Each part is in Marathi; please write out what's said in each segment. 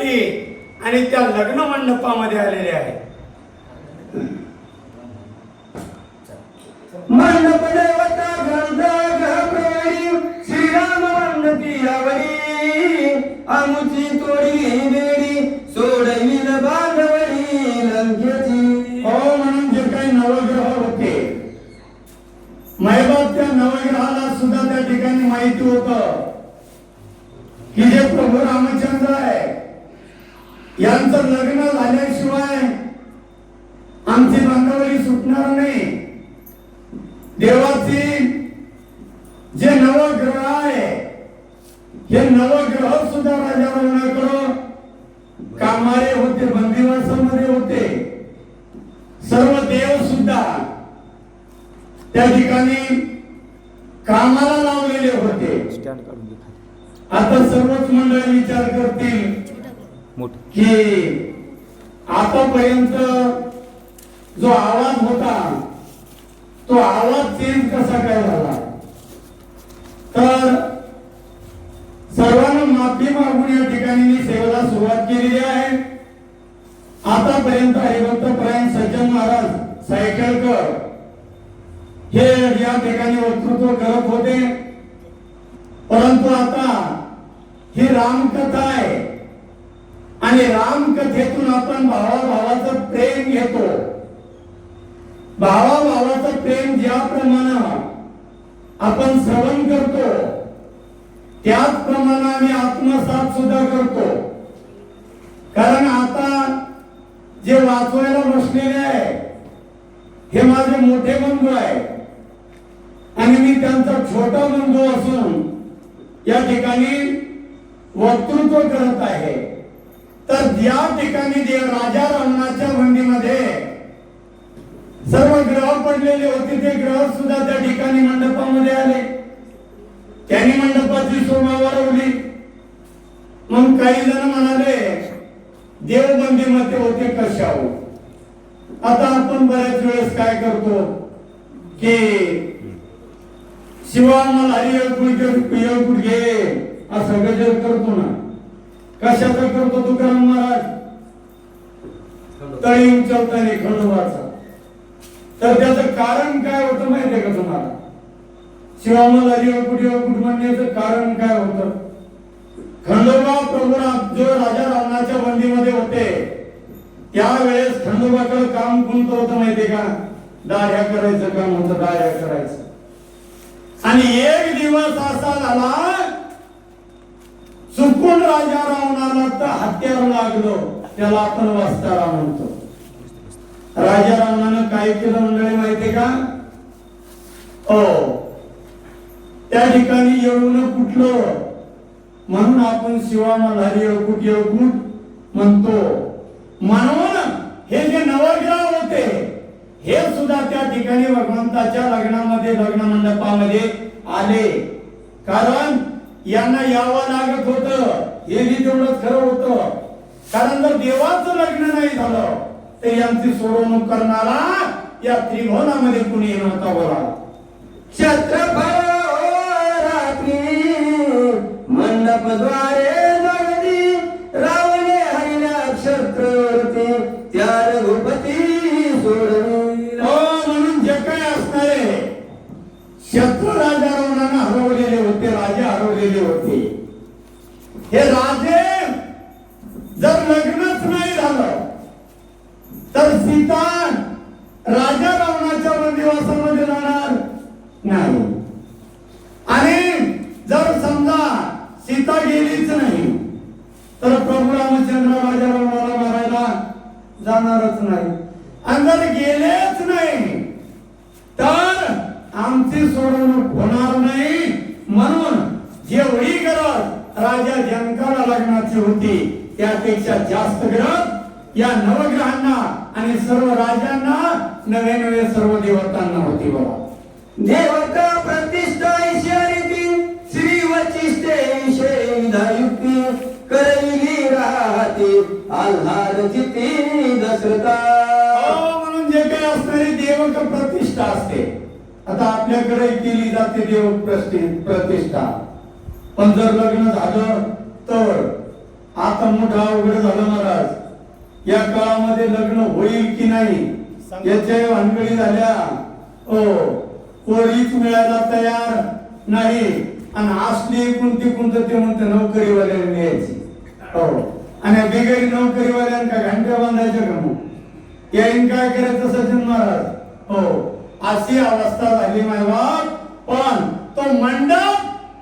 पत्नी आणि त्या लग्न मंडपामध्ये आलेल्या आहेत मंडप देवता ग्रंथ ग्रहप्रवेणी श्रीराम वंदती आवडी आमुची तोडी बेडी सोडविल बांधवडी लंकेची. हो म्हणून जे काही नवग्रह होते. मैबाप त्या नवग्रहाला सुद्धा त्या ठिकाणी माहिती होत. की जे प्रभू रामचंद्र आहे यांचं लग्न झाल्याशिवाय आमची बांधवली सुटणार नाही. देवाची जे नवग्रह आहे हे नवग्रह सुद्धा राजा रावणाकडं कामारे होते बंदिवासामध्ये होते. सर्व देव सुद्धा त्या ठिकाणी कामाला लावलेले होते. आता सर्वच मंडळी विचार करतील की आतापर्यंत जो आवाज होता तो आवाज चेंज कसा काय झाला? तर सर्वांना माफी मागून या ठिकाणी मी सेवेला सुरुवात केलेली आहे. आतापर्यंत हरिभक्त सज्जन महाराज सायकलकर हे या ठिकाणी वक्तृत्व करत होते. परंतु आता ही रामकथा आहे. आणि रामकथेतून आपण भावाभावाचं प्रेम घेतो. भावाभावाचं प्रेम ज्याप्रमाणे आपण श्रवण करतो त्याचप्रमाणे आम्ही आत्मसात सुद्धा करतो. कारण आता जे वाचवायला बसलेले आहे हे माझे मोठे बंधू आहे. आणि मी त्यांचा छोटा बंधू असून या ठिकाणी वक्तृत्व करत आहे. तर ज्या ठिकाणी राजा रावणाच्या बंदीमध्ये सर्व ग्रह पडलेले होते ते ग्रह सुद्धा त्या ठिकाणी मंडपामध्ये आले. त्यांनी मंडपाची शोभा वाढवली. मग काही जण म्हणाले देवबंदीमध्ये होते कशावर? आता आपण बऱ्याच वेळेस काय करतो की शिवा मला हरी असं गजर करतो ना. कशाचा करतो तुकाराम महाराज? तळी उचलताना खंडोबाचा. तर त्याचं कारण काय होतं माहितीये का तुम्हाला? शिवामल येळकुट म्हणण्याचं कारण काय होतं? खंडोबा प्रभू राम- जो राजा रावणाच्या बंदीमध्ये होते त्यावेळेस खंडोबाकडे काम कोणतं होतं माहितीये का? दाढ्या करायचं काम होतं दाढ्या करायचं. आणि एक दिवस असा झाला चुकून राजा रावणाला तर हत्यार लागलो त्याला आपण वस्तारा म्हणतो. राजा रावणानं काय केलं मंडळी माहितीये का? हो. त्या ठिकाणी येऊन कुठलं? म्हणून आपण शिवामाला येळकूट येळकूट म्हणतो म्हणून हे जे नवग्रह होते हे सुद्धा त्या ठिकाणी भगवंताच्या लग्नामध्ये लग्न मंडपामध्ये आले. कारण यांना यावं लागत होत. हे बी तेवढंच खरं होत. कारण जर देवाचं लग्न नाही झालं तर यांची सोडवणूक करणारा या त्रिभुवनामध्ये कुणी नव्हता बोला छत्रफळ मंडपद्वारे केलीच नाही. तर प्रभू रामचंद्र राजा रावणाला मारायला जाणारच नाही. आणि जर गेलेच नाही. तर आमची सोडवणूक होणार नाही. म्हणून जेवढी गरज राजा जनकाला लग्नाची होती त्यापेक्षा जास्त गरज या नवग्रहांना आणि सर्व राजांना नवे नवे सर्व देवतांना होती बघा देवता प्रतिष्ठा आल्हाद चित्ती दशरथा म्हणून जे काही असणारी देवक प्रतिष्ठा असते आता आपल्याकडे केली जाते देव प्रति- प्रतिष्ठा. पण जर लग्न झालं तर आता मोठा अवघड झालं महाराज. या काळामध्ये लग्न होईल की नाही याच्या भानगडी झाल्या. हो पोरीच मिळायला तयार नाही. आणि असली कोणती कोणतं ते म्हणते नोकरीवाल्याला न्यायची. हो. आणि बिगरी नोकरीवाल्यांका घंट्या बांधायच्या का मग? याईन काय करायचं सचिन महाराज? हो अशी अवस्था झाली मायबाप. पण तो मंडप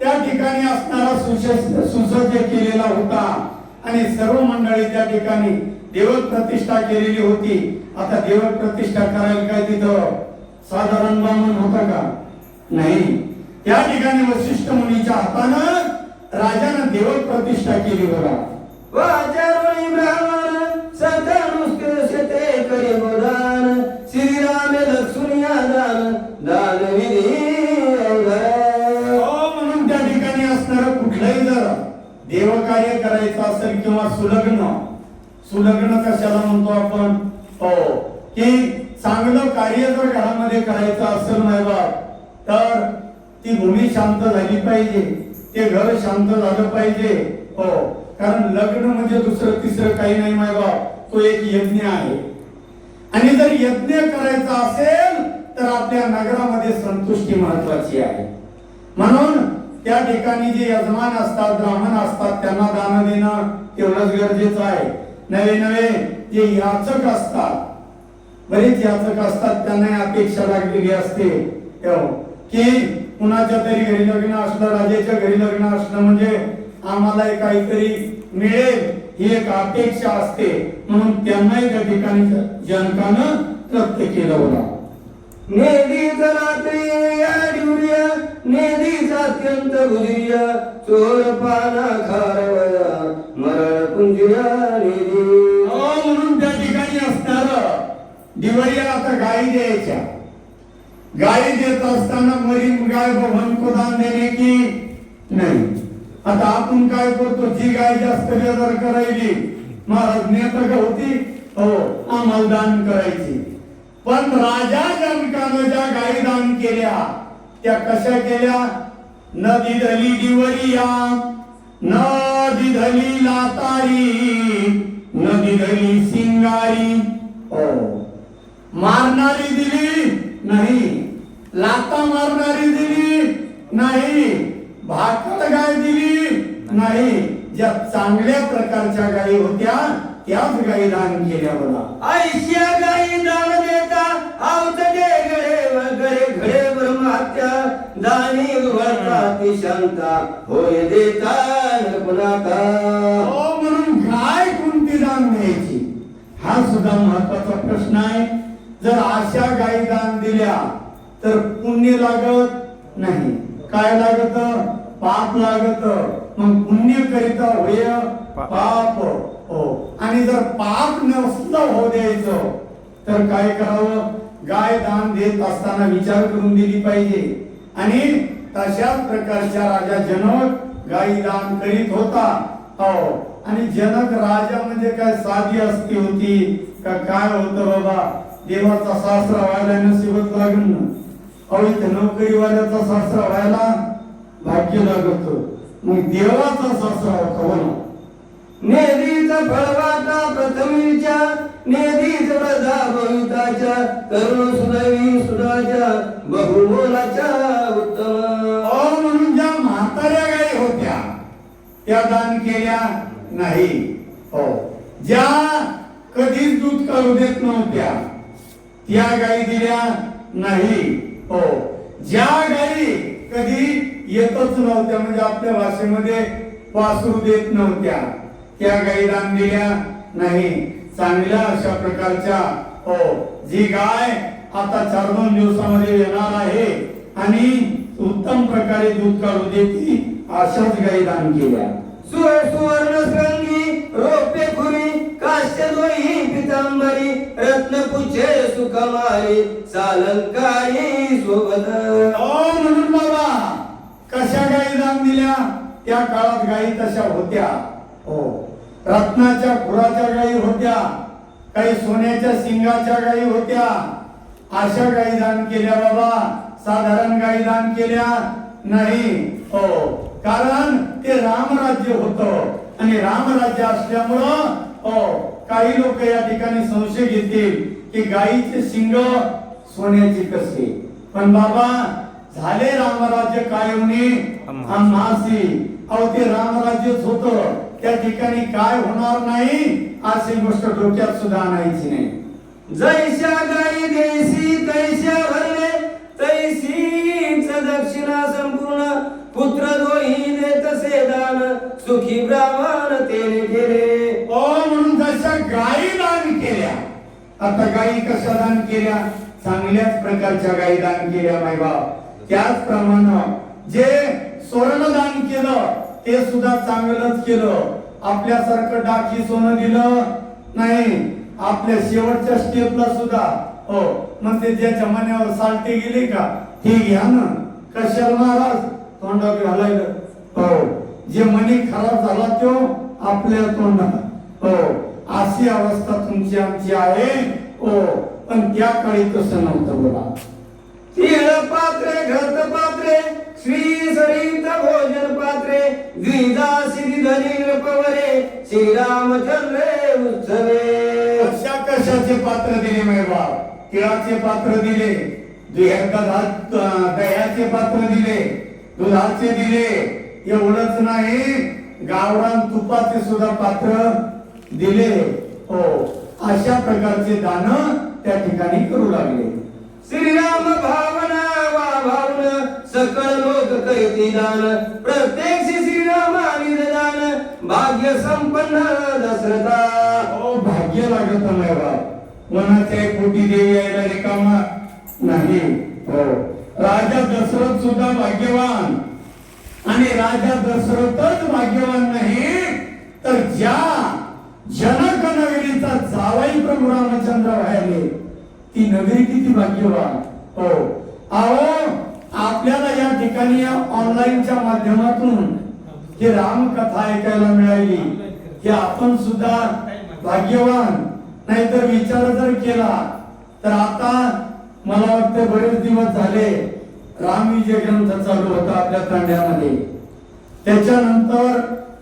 त्या ठिकाणी असणारा सुश- सुसज्ज केलेला होता. आणि सर्व मंडळी त्या ठिकाणी देवक प्रतिष्ठा केलेली होती. आता देवक प्रतिष्ठा करायला काय तिथं? साधारण ब्राह्मण होता का? नाही. त्या ठिकाणी वशिष्ठ मुनीच्या हातानं राजानं देवक प्रतिष्ठा केली बघा. नुसते म्हणून त्या ठिकाणी कुठलंही देवकार्य करायचं असेल किंवा सुलग्न सुलग्न कशाला म्हणतो आपण हो की चांगलं कार्य जर घरामध्ये करायचं असेल नाही बाप तर ती भूमी शांत झाली पाहिजे ते घर शांत झालं पाहिजे हो कारण लग्न म्हणजे दुसरं तिसरं काही नाही माय बाप. तो एक यज्ञ आहे. आणि जर यज्ञ करायचा असेल तर आपल्या नगरामध्ये संतुष्टी महत्वाची आहे. म्हणून त्या ठिकाणी जे यजमान असतात ब्राह्मण असतात त्यांना दान देणं तेवढंच गरजेचं आहे. नवे नवे जे याचक असतात बरेच याचक असतात त्यांना अपेक्षा लागलेली असते. की कुणाच्या तरी घरी लग्न असलं राजाच्या घरी लग्न असलं म्हणजे आम्हाला काहीतरी मिळेल ही एक अपेक्षा असते. म्हणून त्यांनाही त्या ठिकाणी जनकानं रक्त केलं होता. नेदीच रात्री या नेदीच अत्यंत गुदिया चोर पाना खारवया मरण कुंजिया नेदी म्हणून त्या ठिकाणी असणार दिवाळीला आता गाई द्यायच्या. गाई देत असताना मरीन गाय भवन को दान देणे की नाही? आता आपण काय करतो? जी गाय जास्त बेजार करायची महाराज नेता का होती. हो आम्हाला दान करायची. पण राजा जनकानं ज्या गायी दान केल्या त्या कशा केल्या? नदी धली दिवरिया नदी धली लातारी. नदी धली सिंगारी. हो. मारणारी दिली नाही. लाता मारणारी दिली नाही. भाकड गाय दिली. नाही ज्या चांगल्या प्रकारच्या गायी होत्या त्याच गायी दान केल्या बघा आयश्या गाई दान देता आवतडे गळे गळे घडे ब्रह्महत्या दानी वळता ती शांता होय देता न कुणाता हो म्हणून गाय कोणती दान द्यायची? हा सुद्धा महत्त्वाचा प्रश्न आहे. जर अशा गायी दान दिल्या तर पुण्य लागत नाही. काय लागत? पाप लागत मग पुण्य करिता होय? पाप. हो. आणि जर पाप नसलं हो द्यायचं तर काय करावं? गाय दान देत असताना विचार करून दिली पाहिजे. आणि तशाच प्रकारच्या राजा जनक गायी दान करीत होता. हो. आणि जनक राजा म्हणजे काय? साधी असती होती. का काय होतं बाबा? देवाचा सासरा व्हायला नशिबत लागण अहो इथे नोकरीवाल्याचा सासरा व्हायला भाग्य लागत. मग देवाचा सासरा होता हो ना नेदीचा फळवाटा प्रथमीच्या नेदीच प्रजा भविताच्या करुण सुदैवी सुराच्या बहुमोलाच्या उत्तम. अहो म्हणून ज्या म्हाताऱ्या गायी होत्या त्या दान केल्या नाही. हो. ज्या कधीच दूध काढू देत नव्हत्या त्या गायी दिल्या नाही. हो. ज्या गायी कधी येतच नव्हत्या म्हणजे आपल्या भाषेमध्ये वासरू देत नव्हत्या. त्या गायी दान दिल्या नाही. चांगल्या अशा प्रकारच्या हो जी गाय आता चार दोन दिवसामध्ये येणार आहे आणि उत्तम प्रकारे दूध काढू देती अशाच गायी दान केल्या. सुर सुवर्ण संगी रोपे खुरी काश्य दोही पितांबरी रत्नपुच्छे सुखमारी सालंकारी सोबत. हो म्हणून बाबा. कशा गायी दान दिल्या त्या काळात गायी तशा होत्या. हो. रत्नाच्या खुराच्या गायी होत्या. काही सोन्याच्या शिंगाच्या गायी होत्या. अशा गायी दान केल्या बाबा. साधारण गायी दान केल्या नाही. हो. कारण ते रामराज्य होत. आणि रामराज्य असल्यामुळं हो काही लोक या ठिकाणी संशय घेतील की गायीचे शिंग सोन्याचे कसे. पण बाबा झाले रामराज्य कायमने. आम्हासी अहो ते रामराज्यच होत त्या ठिकाणी काय होणार नाही अशी गोष्ट डोक्यात सुद्धा आणायची नाही. जैशा गाई देशी तैशा भरले तैसीच दक्षिणा संपूर्ण. पुत्र दोही देतसे दान सुखी ब्राह्मण तेने केले ओ म्हणून जशा गायी दान केल्या आता गायी कशा दान केल्या? चांगल्याच प्रकारच्या गायी दान केल्या माय बाप त्याचप्रमाणे जे स्वर्णदान केलं ते सुद्धा चांगलंच केलं. आपल्यासारखं डाकी सोनं दिलं नाही. आपल्या शेवटच्या स्टेपला सुद्धा. हो मग ते ज्या जमान्यावर सालटे गेले का? हे घ्या ना. कशाला महाराज? तोंडात घालायला. हो जे मनी खराब झाला तो आपल्या तोंडात हो अशी अवस्था तुमची आमची आहे. हो पण त्या काळी तसं नव्हतं बोला तीळ पात्रे घट पात्रे श्री सरित भोजन पात्रे द्विजा सिद्धी धनी पवरे श्रीरामचंद्र उत्सवे. कशा कशाचे पात्र दिले माय बाप. तिळाचे पात्र दिले. दुह्या- दहा- दह्याचे पात्र दिले. दुधाचे दिले. एवढंच नाही गावरान तुपाचे सुद्धा पात्र दिले. हो अशा प्रकारचे दान त्या ठिकाणी करू लागले. श्रीराम भावना वा भावन सकळ लोक कैती दान. प्रत्येक श्रीराम दान भाग्य संपन्न दशरथा. ओ भाग्य लागत नाही बा मनाचे कोटी देवी यायला रिकामा नाही. हो. राजा दशरथ सुद्धा भाग्यवान. आणि राजा दशरथच भाग्यवान नाही तर ज्या जनक नगरीचा जावाई प्रभू रामचंद्र व्हायले ती नगरी किती भाग्यवान? हो. अहो आपल्याला या ठिकाणी या ऑनलाईनच्या माध्यमातून ही रामकथा ऐकायला मिळाली की आपण सुद्धा भाग्यवान. नाहीतर विचार जर केला तर आता मला वाटतं बरेच दिवस झाले राम विजय ग्रंथ चालू होता आपल्या तांड्यामध्ये. त्याच्यानंतर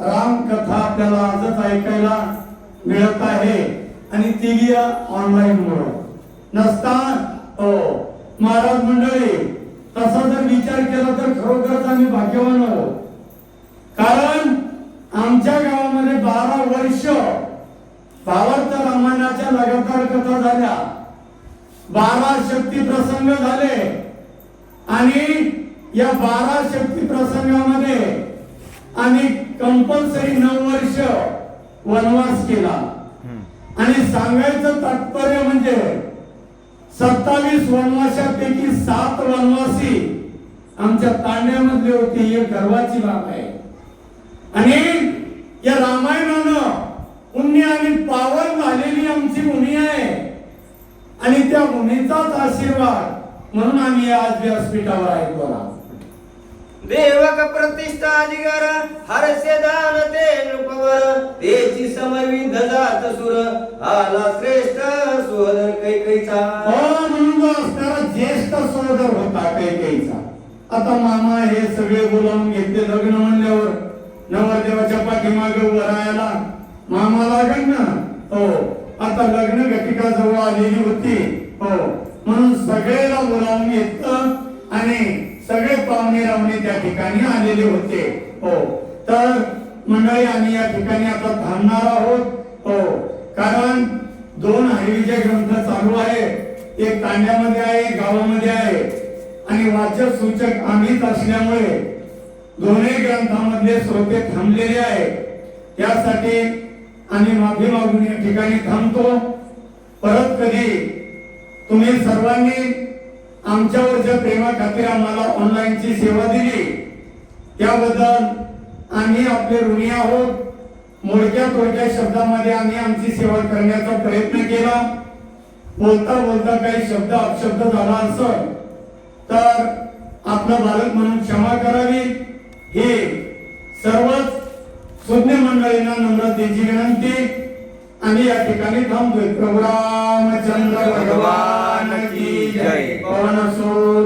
रामकथा आपल्याला आजच ऐकायला मिळत आहे आणि ती ऑनलाईन मुळे. नसता हो. महाराज मंडळी तसा जर विचार केला तर खरोखरच आम्ही भाग्यवान आहोत. कारण आमच्या गावामध्ये बारा वर्ष भावार्थ रामायणाच्या लगातार कथा झाल्या. बारा शक्ती प्रसंग झाले. आणि या बारा शक्ती प्रसंगामध्ये आम्ही कंपल्सरी नऊ वर्ष वनवास केला. आणि सांगायचं तात्पर्य म्हणजे सत्तावीस वनवाशापैकी सात वनवासी आमच्या तांड्यामधले होते. ही गर्वाची बाब आहे. आणि या रामायणानं पुण्य आणि पावन झालेली आमची भूमी आहे. आणि त्या भूमीचाच आशीर्वाद म्हणून आम्ही आज व्यासपीठावर आहे बोला. देवक प्रतिष्ठा अधिकार हरसे दान ते नृपवर. तेची समवी धजात सुर आला श्रेष्ठ कैकैचा? हो म्हणून असणारा ज्येष्ठ सहोदर होता कैकेयीचा आता मामा हे सगळे बोलावून घेतले लग्न म्हणल्यावर नवरदेवाच्या पाठीमागे उभं राहायला. मामा लागेल ना? हो. आता लग्न घटिका जवळ आलेली होती. हो. म्हणून सगळ्याला बोलावून घेतलं आणि सगळे पाहुणे रावणे त्या ठिकाणी आलेले होते. हो. तर मंडळी आम्ही या ठिकाणी आता थांबणार आहोत. हो. कारण दोन हरिविजय ग्रंथ चालू आहे. एक तांड्यामध्ये आहे एक गावामध्ये आहे. आणि वाचक सूचक आम्हीच असल्यामुळे दोन्ही ग्रंथामधले श्रोते थांबलेले आहेत. त्यासाठी आम्ही माफी मागून या ठिकाणी थांबतो. परत कधी तुम्ही सर्वांनी आमच्यावरच्या प्रेमा खातीर आम्हाला ऑनलाईनची सेवा दिली त्याबद्दल आम्ही आपले ऋणी आहोत. मोडक्या तोडक्या शब्दामध्ये आम्ही आमची सेवा करण्याचा प्रयत्न केला. बोलता बोलता काही शब्द अपशब्द झाला असेल तर आपलं बालक म्हणून क्षमा करावी. हे सर्वच सुज्ञ मंडळींना नम्रतेची विनंती. आणि या ठिकाणी थांबतोय. प्रभुरामचंद्र भगवान की जय. पवन सो